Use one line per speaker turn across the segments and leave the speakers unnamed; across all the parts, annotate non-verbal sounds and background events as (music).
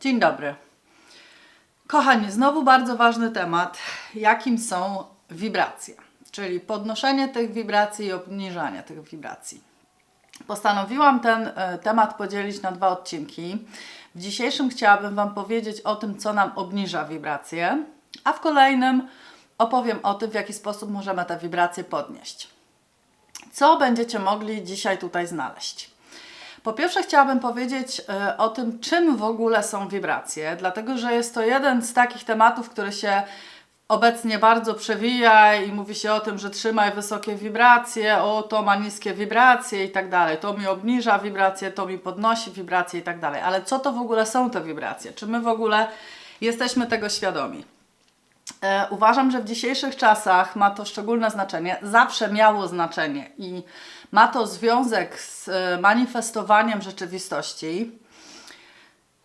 Dzień dobry. Kochani, znowu bardzo ważny temat, jakim są wibracje, czyli podnoszenie tych wibracji i obniżanie tych wibracji. Postanowiłam ten e, temat podzielić na dwa odcinki. W dzisiejszym chciałabym Wam powiedzieć o tym, co nam obniża wibracje, a w kolejnym opowiem o tym, w jaki sposób możemy te wibracje podnieść. Co będziecie mogli dzisiaj tutaj znaleźć? Po pierwsze, chciałabym powiedzieć e, o tym, czym w ogóle są wibracje, dlatego że jest to jeden z takich tematów, który się obecnie bardzo przewija i mówi się o tym, że trzymaj wysokie wibracje, o to ma niskie wibracje i tak dalej. To mi obniża wibracje, to mi podnosi wibracje i tak dalej. Ale co to w ogóle są te wibracje? Czy my w ogóle jesteśmy tego świadomi? E, uważam, że w dzisiejszych czasach ma to szczególne znaczenie, zawsze miało znaczenie i ma to związek z e, manifestowaniem rzeczywistości.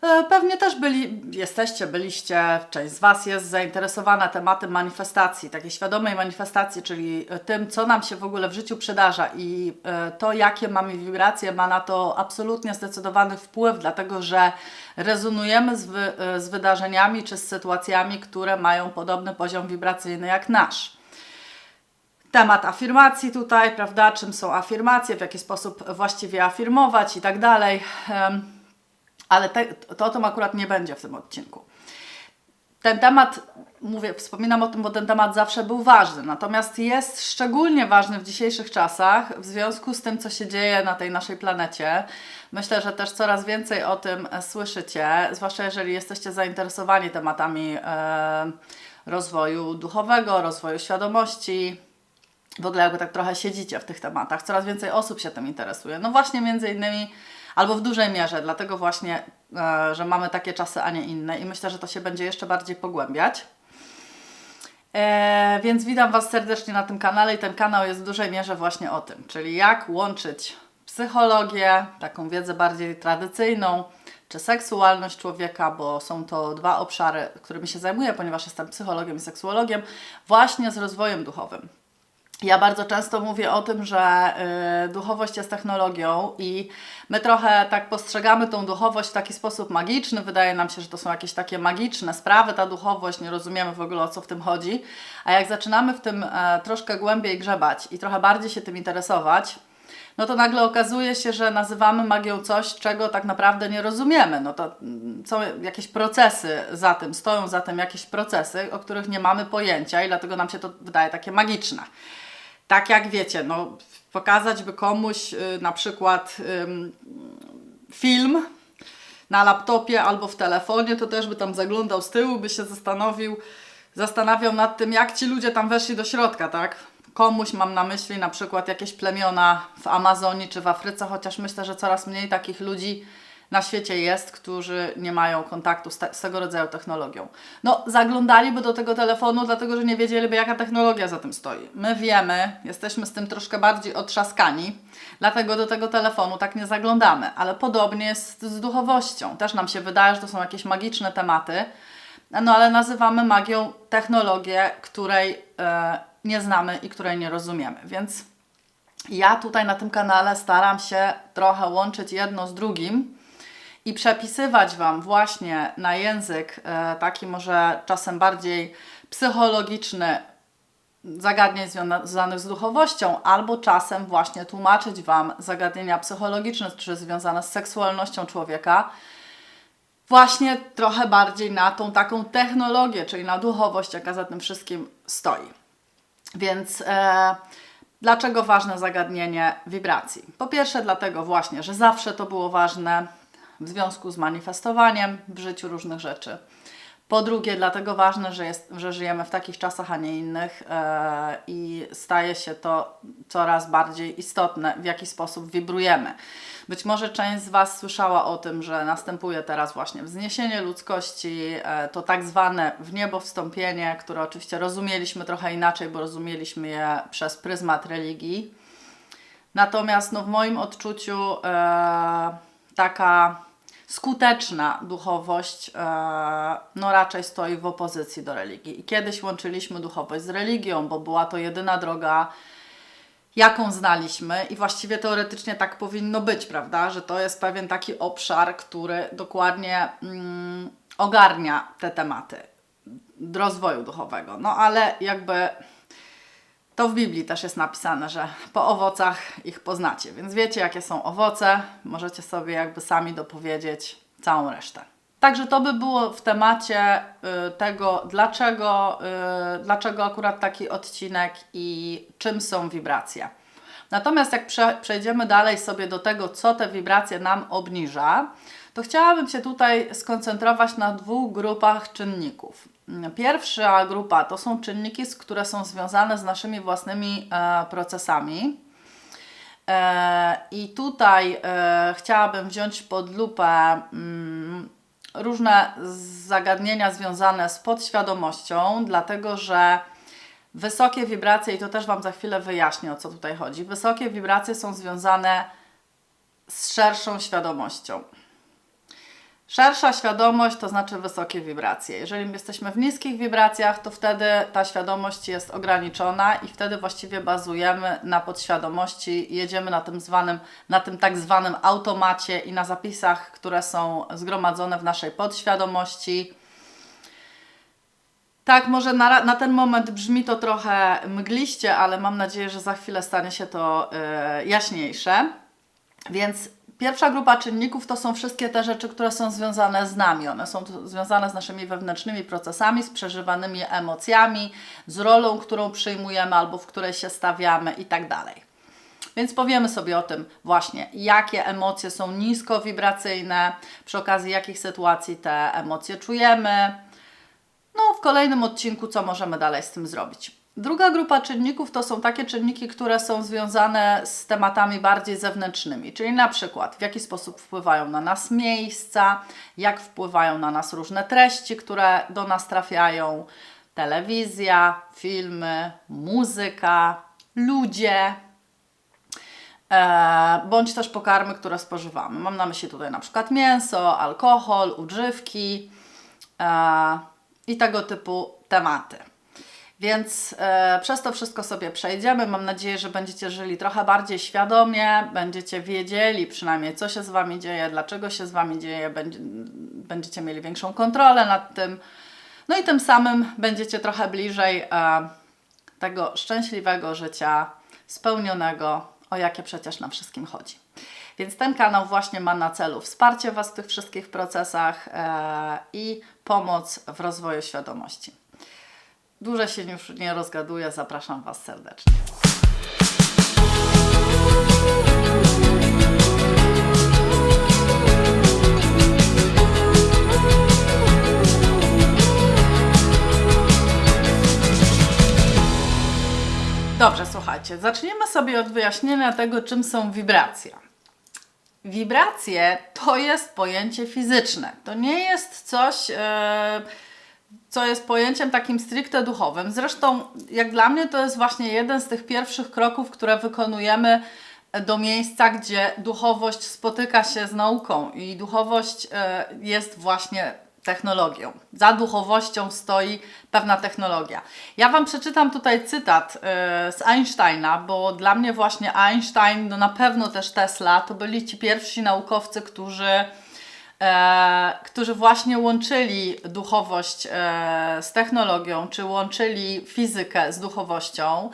E, pewnie też byli, jesteście, byliście, część z Was jest zainteresowana tematem manifestacji, takiej świadomej manifestacji, czyli tym, co nam się w ogóle w życiu przydarza i e, to, jakie mamy wibracje, ma na to absolutnie zdecydowany wpływ, dlatego że rezonujemy z, wy, z wydarzeniami czy z sytuacjami, które mają podobny poziom wibracyjny jak nasz temat afirmacji tutaj, prawda? Czym są afirmacje, w jaki sposób właściwie afirmować i tak dalej. Ale te, to o tym akurat nie będzie w tym odcinku. Ten temat, mówię, wspominam o tym, bo ten temat zawsze był ważny, natomiast jest szczególnie ważny w dzisiejszych czasach w związku z tym, co się dzieje na tej naszej planecie. Myślę, że też coraz więcej o tym słyszycie, zwłaszcza jeżeli jesteście zainteresowani tematami e, rozwoju duchowego, rozwoju świadomości, w ogóle jakby tak trochę siedzicie w tych tematach, coraz więcej osób się tym interesuje. No właśnie między innymi, albo w dużej mierze, dlatego właśnie, e, że mamy takie czasy, a nie inne i myślę, że to się będzie jeszcze bardziej pogłębiać. E, więc witam Was serdecznie na tym kanale i ten kanał jest w dużej mierze właśnie o tym, czyli jak łączyć psychologię, taką wiedzę bardziej tradycyjną, czy seksualność człowieka, bo są to dwa obszary, którymi się zajmuję, ponieważ jestem psychologiem i seksuologiem, właśnie z rozwojem duchowym. Ja bardzo często mówię o tym, że y, duchowość jest technologią i my trochę tak postrzegamy tą duchowość w taki sposób magiczny. Wydaje nam się, że to są jakieś takie magiczne sprawy, ta duchowość, nie rozumiemy w ogóle o co w tym chodzi. A jak zaczynamy w tym e, troszkę głębiej grzebać i trochę bardziej się tym interesować, no to nagle okazuje się, że nazywamy magią coś, czego tak naprawdę nie rozumiemy. No to mm, są jakieś procesy za tym, stoją za tym jakieś procesy, o których nie mamy pojęcia i dlatego nam się to wydaje takie magiczne tak jak wiecie, no, pokazać by komuś y, na przykład film na laptopie albo w telefonie, to też by tam zaglądał z tyłu, by się zastanowił, zastanawiał nad tym, jak ci ludzie tam weszli do środka, tak? Komuś mam na myśli na przykład jakieś plemiona w Amazonii czy w Afryce, chociaż myślę, że coraz mniej takich ludzi na świecie jest, którzy nie mają kontaktu z, te, z, tego rodzaju technologią. No, zaglądaliby do tego telefonu, dlatego że nie wiedzieliby, jaka technologia za tym stoi. My wiemy, jesteśmy z tym troszkę bardziej otrzaskani, dlatego do tego telefonu tak nie zaglądamy. Ale podobnie jest z duchowością. Też nam się wydaje, że to są jakieś magiczne tematy, no ale nazywamy magią technologię, której e, nie znamy i której nie rozumiemy. Więc ja tutaj na tym kanale staram się trochę łączyć jedno z drugim i przepisywać Wam właśnie na język e, taki może czasem bardziej psychologiczny zagadnień związanych z duchowością, albo czasem właśnie tłumaczyć Wam zagadnienia psychologiczne czy związane z seksualnością człowieka, właśnie trochę bardziej na tą taką technologię, czyli na duchowość, jaka za tym wszystkim stoi. Więc e, dlaczego ważne zagadnienie wibracji? Po pierwsze, dlatego właśnie, że zawsze to było ważne w związku z manifestowaniem w życiu różnych rzeczy. Po drugie, dlatego ważne, że, jest, że żyjemy w takich czasach, a nie innych e, i staje się to coraz bardziej istotne, w jaki sposób wibrujemy. Być może część z Was słyszała o tym, że następuje teraz właśnie wzniesienie ludzkości, e, to tak zwane w niebo wstąpienie, które oczywiście rozumieliśmy trochę inaczej, bo rozumieliśmy je przez pryzmat religii. Natomiast no, w moim odczuciu e, taka skuteczna duchowość e, no raczej stoi w opozycji do religii. I kiedyś łączyliśmy duchowość z religią, bo była to jedyna droga jaką znaliśmy i właściwie teoretycznie tak powinno być, prawda? Że to jest pewien taki obszar, który dokładnie mm, ogarnia te tematy rozwoju duchowego. No ale jakby to w Biblii też jest napisane, że po owocach ich poznacie, więc wiecie jakie są owoce, możecie sobie jakby sami dopowiedzieć całą resztę. Także to by było w temacie y, tego, dlaczego, y, dlaczego akurat taki odcinek i czym są wibracje. Natomiast jak prze, przejdziemy dalej sobie do tego, co te wibracje nam obniża, to chciałabym się tutaj skoncentrować na dwóch grupach czynników. Pierwsza grupa to są czynniki, które są związane z naszymi własnymi e, procesami. E, I tutaj e, chciałabym wziąć pod lupę mm, różne zagadnienia związane z podświadomością, dlatego że wysokie wibracje, i to też Wam za chwilę wyjaśnię o co tutaj chodzi, wysokie wibracje są związane z szerszą świadomością. Szersza świadomość to znaczy wysokie wibracje. Jeżeli jesteśmy w niskich wibracjach, to wtedy ta świadomość jest ograniczona i wtedy właściwie bazujemy na podświadomości, jedziemy na tym zwanym, na tym tak zwanym automacie i na zapisach, które są zgromadzone w naszej podświadomości. Tak, może na, na ten moment brzmi to trochę mgliście, ale mam nadzieję, że za chwilę stanie się to yy, jaśniejsze. Więc Pierwsza grupa czynników to są wszystkie te rzeczy, które są związane z nami. One są związane z naszymi wewnętrznymi procesami, z przeżywanymi emocjami, z rolą, którą przyjmujemy albo w której się stawiamy i tak. Więc powiemy sobie o tym właśnie, jakie emocje są niskowibracyjne, przy okazji jakich sytuacji te emocje czujemy. No, w kolejnym odcinku, co możemy dalej z tym zrobić. Druga grupa czynników to są takie czynniki, które są związane z tematami bardziej zewnętrznymi, czyli na przykład w jaki sposób wpływają na nas miejsca, jak wpływają na nas różne treści, które do nas trafiają, telewizja, filmy, muzyka, ludzie, e, bądź też pokarmy, które spożywamy. Mam na myśli tutaj na przykład mięso, alkohol, używki e, i tego typu tematy. Więc e, przez to wszystko sobie przejdziemy. Mam nadzieję, że będziecie żyli trochę bardziej świadomie, będziecie wiedzieli przynajmniej, co się z Wami dzieje, dlaczego się z Wami dzieje, będzie, będziecie mieli większą kontrolę nad tym. No i tym samym będziecie trochę bliżej e, tego szczęśliwego życia, spełnionego, o jakie przecież na wszystkim chodzi. Więc ten kanał właśnie ma na celu wsparcie Was w tych wszystkich procesach e, i pomoc w rozwoju świadomości. Dłużej się już nie rozgaduję, zapraszam Was serdecznie. Dobrze, słuchajcie, zaczniemy sobie od wyjaśnienia tego, czym są wibracje. Wibracje to jest pojęcie fizyczne. To nie jest coś. Yy, co jest pojęciem takim stricte duchowym. Zresztą, jak dla mnie, to jest właśnie jeden z tych pierwszych kroków, które wykonujemy do miejsca, gdzie duchowość spotyka się z nauką i duchowość e, jest właśnie technologią. Za duchowością stoi pewna technologia. Ja Wam przeczytam tutaj cytat e, z Einsteina, bo dla mnie właśnie Einstein, no na pewno też Tesla, to byli ci pierwsi naukowcy, którzy e, którzy właśnie łączyli duchowość e, z technologią, czy łączyli fizykę z duchowością.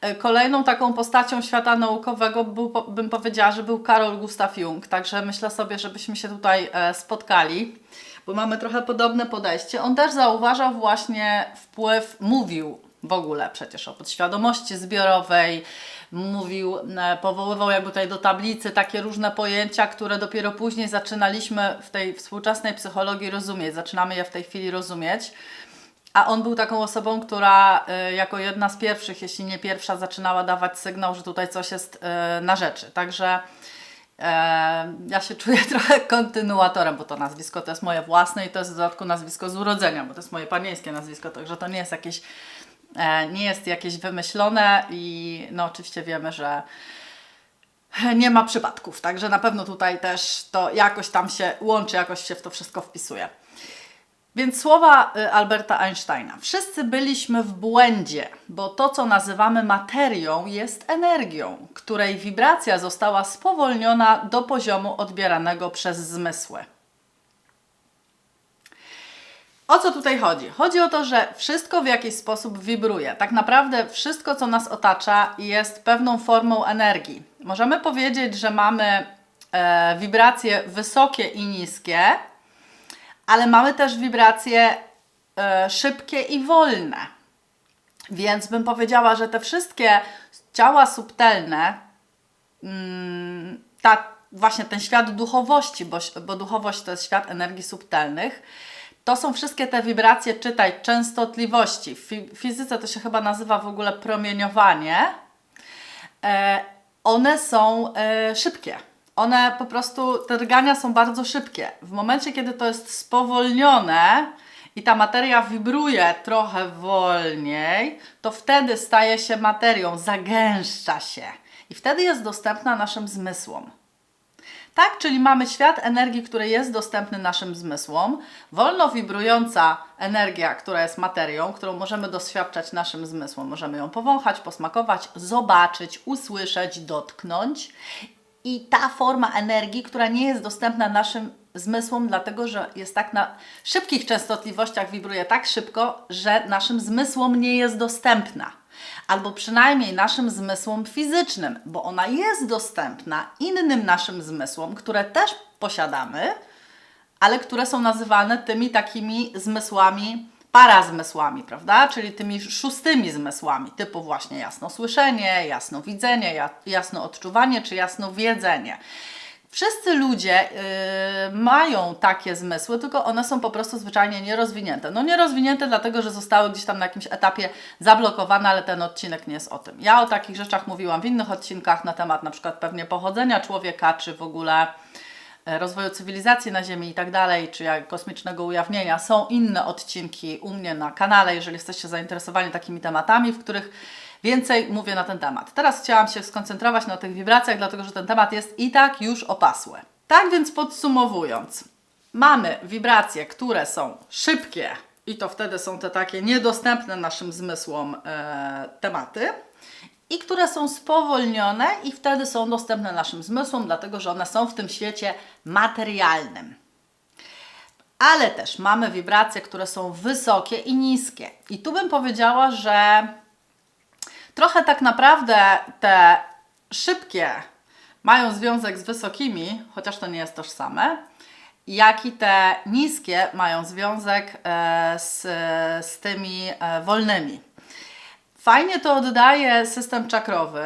E, kolejną taką postacią świata naukowego był, bym powiedziała, że był Karol Gustav Jung, także myślę sobie, żebyśmy się tutaj e, spotkali, bo mamy trochę podobne podejście. On też zauważał właśnie wpływ, mówił w ogóle przecież o podświadomości zbiorowej, mówił, e, powoływał jakby tutaj do tablicy takie różne pojęcia, które dopiero później zaczynaliśmy w tej współczesnej psychologii rozumieć, zaczynamy je w tej chwili rozumieć. A on był taką osobą, która e, jako jedna z pierwszych, jeśli nie pierwsza, zaczynała dawać sygnał, że tutaj coś jest e, na rzeczy. Także ja się czuję (laughs) trochę kontynuatorem, bo to nazwisko to jest moje własne i to jest w dodatku nazwisko z urodzenia, bo to jest moje panieńskie nazwisko, także to nie jest jakieś nie jest jakieś wymyślone i no oczywiście wiemy, że nie ma przypadków, także na pewno tutaj też to jakoś tam się łączy, jakoś się w to wszystko wpisuje. Więc słowa y, Alberta Einsteina. Wszyscy byliśmy w błędzie, bo to, co nazywamy materią, jest energią, której wibracja została spowolniona do poziomu odbieranego przez zmysły. O co tutaj chodzi? Chodzi o to, że wszystko w jakiś sposób wibruje. Tak naprawdę wszystko, co nas otacza, jest pewną formą energii. Możemy powiedzieć, że mamy e, wibracje wysokie i niskie, ale mamy też wibracje e, szybkie i wolne. Więc bym powiedziała, że te wszystkie ciała subtelne, mm, ta, właśnie ten świat duchowości, bo, bo duchowość to jest świat energii subtelnych, to są wszystkie te wibracje, czytaj, częstotliwości. W fizyce to się chyba nazywa w ogóle promieniowanie. E, one są e, szybkie. One po prostu, te drgania są bardzo szybkie. W momencie, kiedy to jest spowolnione i ta materia wibruje trochę wolniej, to wtedy staje się materią, zagęszcza się i wtedy jest dostępna naszym zmysłom. Tak, czyli mamy świat energii, który jest dostępny naszym zmysłom, wolno wibrująca energia, która jest materią, którą możemy doświadczać naszym zmysłom. Możemy ją powąchać, posmakować, zobaczyć, usłyszeć, dotknąć. I ta forma energii, która nie jest dostępna naszym zmysłom, dlatego że jest tak na szybkich częstotliwościach, wibruje tak szybko, że naszym zmysłom nie jest dostępna albo przynajmniej naszym zmysłom fizycznym, bo ona jest dostępna innym naszym zmysłom, które też posiadamy, ale które są nazywane tymi takimi zmysłami, parazmysłami, prawda? Czyli tymi szóstymi zmysłami, typu właśnie jasnosłyszenie, jasnowidzenie, jasno odczuwanie czy jasnowiedzenie. Wszyscy ludzie yy, mają takie zmysły, tylko one są po prostu zwyczajnie nierozwinięte. No nierozwinięte dlatego, że zostały gdzieś tam na jakimś etapie zablokowane, ale ten odcinek nie jest o tym. Ja o takich rzeczach mówiłam w innych odcinkach na temat na przykład pewnie pochodzenia człowieka, czy w ogóle e, rozwoju cywilizacji na Ziemi i tak dalej, czy jak kosmicznego ujawnienia. Są inne odcinki u mnie na kanale, jeżeli jesteście zainteresowani takimi tematami, w których Więcej mówię na ten temat. Teraz chciałam się skoncentrować na tych wibracjach, dlatego że ten temat jest i tak już opasły. Tak więc podsumowując, mamy wibracje, które są szybkie i to wtedy są te takie niedostępne naszym zmysłom e, tematy i które są spowolnione i wtedy są dostępne naszym zmysłom, dlatego że one są w tym świecie materialnym. Ale też mamy wibracje, które są wysokie i niskie. I tu bym powiedziała, że Trochę tak naprawdę te szybkie mają związek z wysokimi, chociaż to nie jest tożsame, jak i te niskie mają związek e, z, z tymi e, wolnymi. Fajnie to oddaje system czakrowy.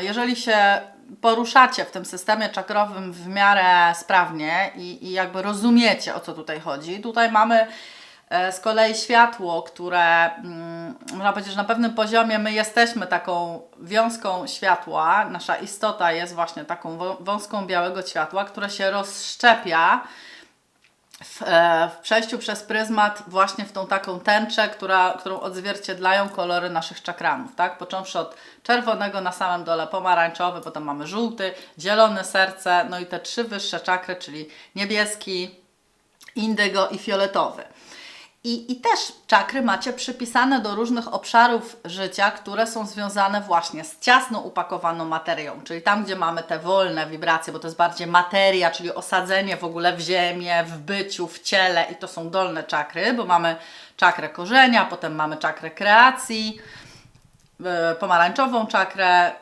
Jeżeli się poruszacie w tym systemie czakrowym w miarę sprawnie i, i jakby rozumiecie o co tutaj chodzi, tutaj mamy E, z kolei światło, które mm, można powiedzieć, że na pewnym poziomie my jesteśmy taką wiązką światła, nasza istota jest właśnie taką wąską białego światła, które się rozszczepia w, e, w, przejściu przez pryzmat właśnie w tą taką tęczę, która, którą odzwierciedlają kolory naszych czakranów, tak? Począwszy od czerwonego na samym dole, pomarańczowy, potem mamy żółty, zielony serce, no i te trzy wyższe czakry, czyli niebieski, indygo i fioletowy. I, I też czakry macie przypisane do różnych obszarów życia, które są związane właśnie z ciasno upakowaną materią, czyli tam, gdzie mamy te wolne wibracje, bo to jest bardziej materia, czyli osadzenie w ogóle w ziemię, w byciu, w ciele i to są dolne czakry, bo mamy czakrę korzenia, potem mamy czakrę kreacji, e, pomarańczową czakrę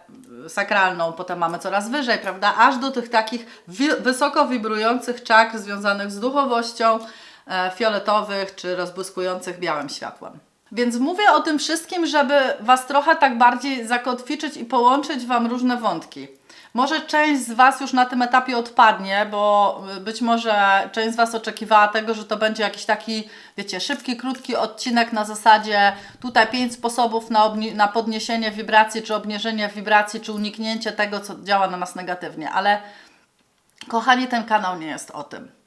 sakralną, potem mamy coraz wyżej, prawda, aż do tych takich wysoko wibrujących czakr związanych z duchowością, E, fioletowych czy rozbłyskujących białym światłem. Więc mówię o tym wszystkim, żeby Was trochę tak bardziej zakotwiczyć i połączyć Wam różne wątki. Może część z Was już na tym etapie odpadnie, bo być może część z Was oczekiwała tego, że to będzie jakiś taki, wiecie, szybki, krótki odcinek na zasadzie tutaj pięć sposobów na, na podniesienie wibracji, czy obniżenie wibracji, czy uniknięcie tego, co działa na nas negatywnie. Ale kochani, ten kanał nie jest o tym.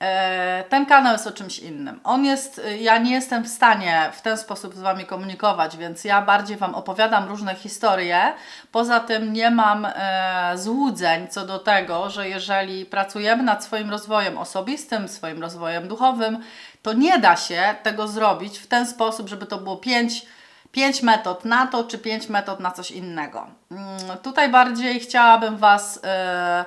E, Ten kanał jest o czymś innym. On jest, y, ja nie jestem w stanie w ten sposób z Wami komunikować, więc ja bardziej Wam opowiadam różne historie. Poza tym nie mam e, złudzeń co do tego, że jeżeli pracujemy nad swoim rozwojem osobistym, swoim rozwojem duchowym, to nie da się tego zrobić w ten sposób, żeby to było pięć pięć metod na to, czy pięć metod na coś innego. Mm, Tutaj bardziej chciałabym Was e,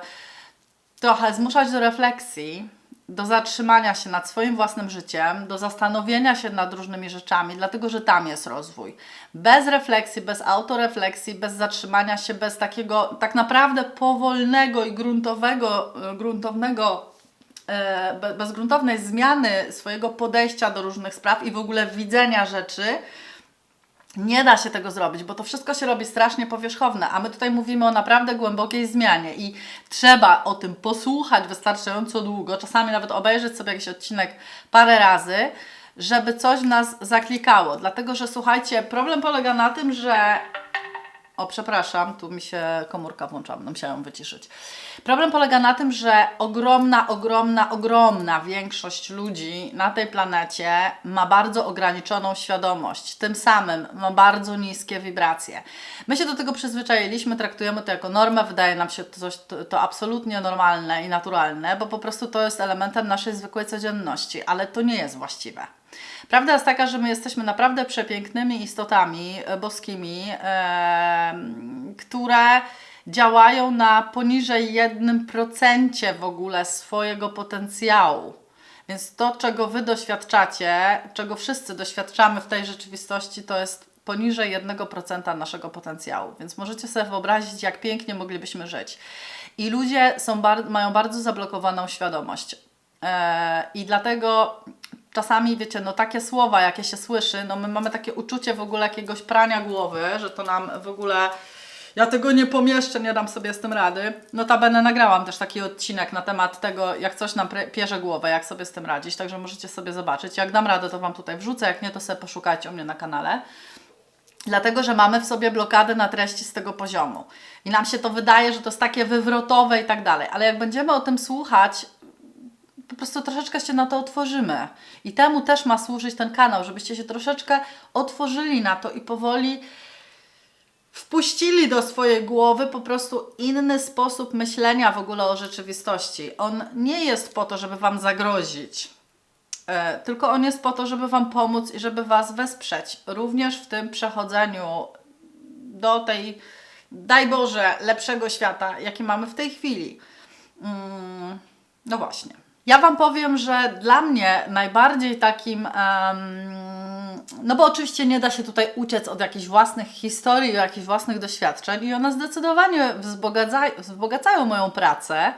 trochę zmuszać do refleksji, do zatrzymania się nad swoim własnym życiem, do zastanowienia się nad różnymi rzeczami, dlatego że tam jest rozwój. Bez refleksji, bez autorefleksji, bez zatrzymania się, bez takiego tak naprawdę powolnego i gruntowego, e, gruntownego e, be- bez gruntownej zmiany swojego podejścia do różnych spraw i w ogóle widzenia rzeczy, nie da się tego zrobić, bo to wszystko się robi strasznie powierzchowne, a my tutaj mówimy o naprawdę głębokiej zmianie i trzeba o tym posłuchać wystarczająco długo, czasami nawet obejrzeć sobie jakiś odcinek parę razy, żeby coś w nas zaklikało. Dlatego, że słuchajcie, problem polega na tym, że o, przepraszam, tu mi się komórka włączyła, musiałam wyciszyć. Problem polega na tym, że ogromna, ogromna, ogromna większość ludzi na tej planecie ma bardzo ograniczoną świadomość. Tym samym ma bardzo niskie wibracje. My się do tego przyzwyczailiśmy, traktujemy to jako normę, wydaje nam się coś to, to absolutnie normalne i naturalne, bo po prostu to jest elementem naszej zwykłej codzienności, ale to nie jest właściwe. Prawda jest taka, że my jesteśmy naprawdę przepięknymi istotami e, boskimi, które działają na poniżej 1% w ogóle swojego potencjału. Więc to, czego Wy doświadczacie, czego wszyscy doświadczamy w tej rzeczywistości, to jest poniżej 1% naszego potencjału. Więc możecie sobie wyobrazić, jak pięknie moglibyśmy żyć. I ludzie są bar- mają bardzo zablokowaną świadomość. E, I dlatego czasami, wiecie, no takie słowa, jakie się słyszy, no my mamy takie uczucie w ogóle jakiegoś prania głowy, że to nam w ogóle. Ja tego nie pomieszczę, nie dam sobie z tym rady. Notabene nagrałam też taki odcinek na temat tego, jak coś nam pierze głowę, jak sobie z tym radzić, także możecie sobie zobaczyć. Jak dam radę, to Wam tutaj wrzucę, jak nie, to sobie poszukajcie u mnie na kanale. Dlatego, że mamy w sobie blokady na treści z tego poziomu. I nam się to wydaje, że to jest takie wywrotowe i tak dalej. Ale jak będziemy o tym słuchać, po prostu troszeczkę się na to otworzymy. I temu też ma służyć ten kanał, żebyście się troszeczkę otworzyli na to i powoli wpuścili do swojej głowy po prostu inny sposób myślenia w ogóle o rzeczywistości. On nie jest po to, żeby Wam zagrozić, e, tylko on jest po to, żeby Wam pomóc i żeby Was wesprzeć. Również w tym przechodzeniu do tej, daj Boże, lepszego świata, jaki mamy w tej chwili. Mm, no właśnie. Ja Wam powiem, że dla mnie najbardziej takim, no bo oczywiście nie da się tutaj uciec od jakichś własnych historii, jakichś własnych doświadczeń i one zdecydowanie wzbogacają, wzbogacają moją pracę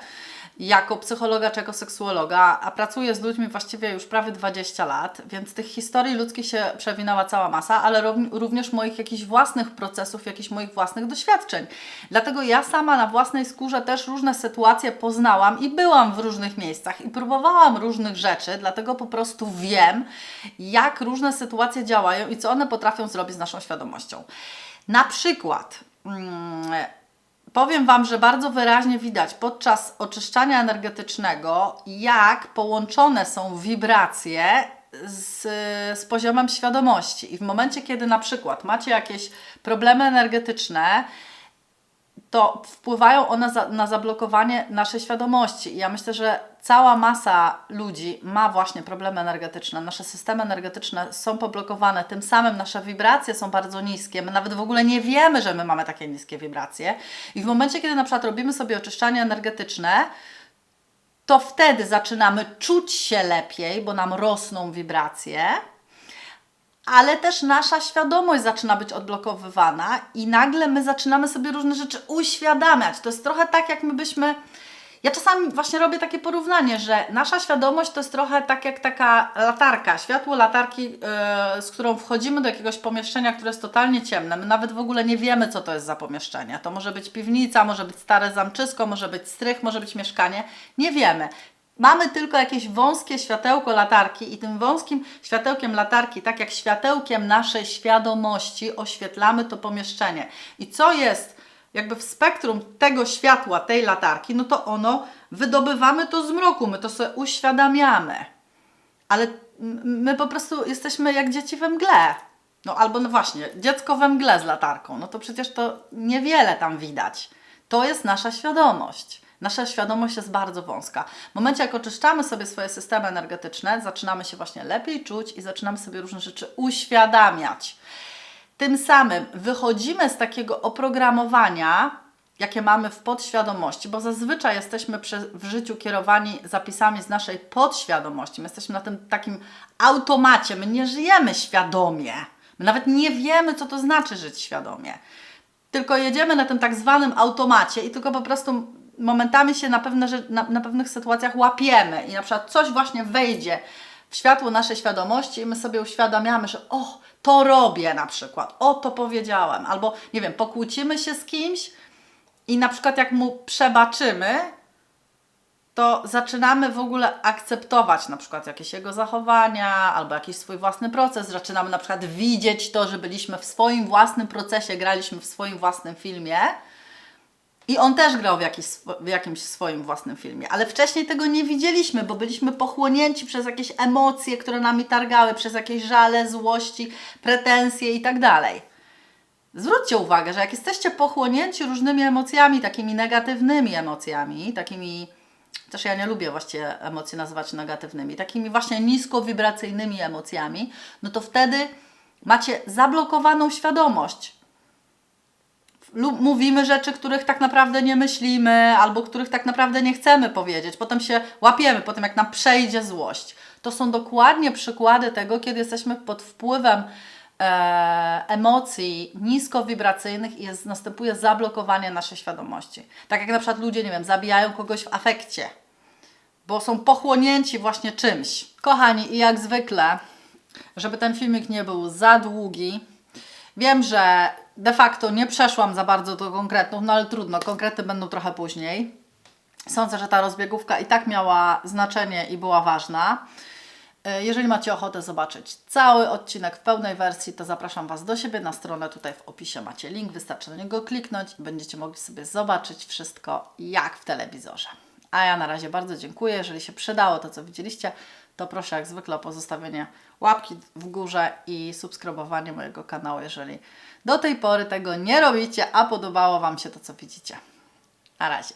jako psychologa czy jako seksuologa, a pracuję z ludźmi właściwie już prawie 20 lat, więc tych historii ludzkich się przewinęła cała masa, ale rów- również moich jakichś własnych procesów, jakichś moich własnych doświadczeń. Dlatego ja sama na własnej skórze też różne sytuacje poznałam i byłam w różnych miejscach i próbowałam różnych rzeczy, dlatego po prostu wiem, jak różne sytuacje działają i co one potrafią zrobić z naszą świadomością. Na przykład. Mm, Powiem Wam, że bardzo wyraźnie widać podczas oczyszczania energetycznego, jak połączone są wibracje z, z poziomem świadomości. I w momencie, kiedy na przykład macie jakieś problemy energetyczne, to wpływają one za, na zablokowanie naszej świadomości. I ja myślę, że cała masa ludzi ma właśnie problemy energetyczne. Nasze systemy energetyczne są poblokowane, tym samym nasze wibracje są bardzo niskie. My nawet w ogóle nie wiemy, że my mamy takie niskie wibracje. I w momencie, kiedy na przykład robimy sobie oczyszczanie energetyczne, to wtedy zaczynamy czuć się lepiej, bo nam rosną wibracje ale też nasza świadomość zaczyna być odblokowywana i nagle my zaczynamy sobie różne rzeczy uświadamiać. To jest trochę tak, jak my. Ja czasami właśnie robię takie porównanie, że nasza świadomość to jest trochę tak jak taka latarka, światło latarki, yy, z którą wchodzimy do jakiegoś pomieszczenia, które jest totalnie ciemne. My nawet w ogóle nie wiemy, co to jest za pomieszczenie. To może być piwnica, może być stare zamczysko, może być strych, może być mieszkanie. Nie wiemy. Mamy tylko jakieś wąskie światełko latarki i tym wąskim światełkiem latarki, tak jak światełkiem naszej świadomości, oświetlamy to pomieszczenie. I co jest jakby w spektrum tego światła, tej latarki, no to ono, wydobywamy to z mroku, my to sobie uświadamiamy. Ale my po prostu jesteśmy jak dzieci we mgle. No albo no właśnie, dziecko we mgle z latarką, no to przecież to niewiele tam widać. To jest nasza świadomość. Nasza świadomość jest bardzo wąska. W momencie, jak oczyszczamy sobie swoje systemy energetyczne, zaczynamy się właśnie lepiej czuć i zaczynamy sobie różne rzeczy uświadamiać. Tym samym wychodzimy z takiego oprogramowania, jakie mamy w podświadomości, bo zazwyczaj jesteśmy w życiu kierowani zapisami z naszej podświadomości. My jesteśmy na tym takim automacie, my nie żyjemy świadomie. My nawet nie wiemy, co to znaczy żyć świadomie. Tylko jedziemy na tym tak zwanym automacie i tylko po prostu momentami się na, pewne, na, na pewnych sytuacjach łapiemy i na przykład coś właśnie wejdzie w światło naszej świadomości i my sobie uświadamiamy, że o, to robię na przykład, o, to powiedziałem, albo nie wiem, pokłócimy się z kimś i na przykład jak mu przebaczymy, to zaczynamy w ogóle akceptować na przykład jakieś jego zachowania albo jakiś swój własny proces. Zaczynamy na przykład widzieć to, że byliśmy w swoim własnym procesie, graliśmy w swoim własnym filmie. I on też grał w, jakiś, w jakimś swoim własnym filmie, ale wcześniej tego nie widzieliśmy, bo byliśmy pochłonięci przez jakieś emocje, które nami targały, przez jakieś żale, złości, pretensje i tak dalej. Zwróćcie uwagę, że jak jesteście pochłonięci różnymi emocjami, takimi negatywnymi emocjami, takimi, też ja nie lubię właściwie emocji nazywać negatywnymi, takimi właśnie niskowibracyjnymi emocjami, no to wtedy macie zablokowaną świadomość lub mówimy rzeczy, których tak naprawdę nie myślimy, albo których tak naprawdę nie chcemy powiedzieć. Potem się łapiemy, potem jak nam przejdzie złość. To są dokładnie przykłady tego, kiedy jesteśmy pod wpływem e, emocji niskowibracyjnych i jest, następuje zablokowanie naszej świadomości. Tak jak na przykład ludzie, nie wiem, zabijają kogoś w afekcie, bo są pochłonięci właśnie czymś. Kochani, i jak zwykle, żeby ten filmik nie był za długi, Wiem, że de facto nie przeszłam za bardzo do konkretów, no ale trudno, konkrety będą trochę później. Sądzę, że ta rozbiegówka i tak miała znaczenie i była ważna. E, Jeżeli macie ochotę zobaczyć cały odcinek w pełnej wersji, to zapraszam Was do siebie na stronę. Tutaj w opisie macie link, wystarczy na niego kliknąć będziecie mogli sobie zobaczyć wszystko jak w telewizorze. A ja na razie bardzo dziękuję. Jeżeli się przydało to, co widzieliście, to proszę jak zwykle o pozostawienie łapki w górze i subskrybowanie mojego kanału, jeżeli do tej pory tego nie robicie, a podobało Wam się to, co widzicie. Na razie.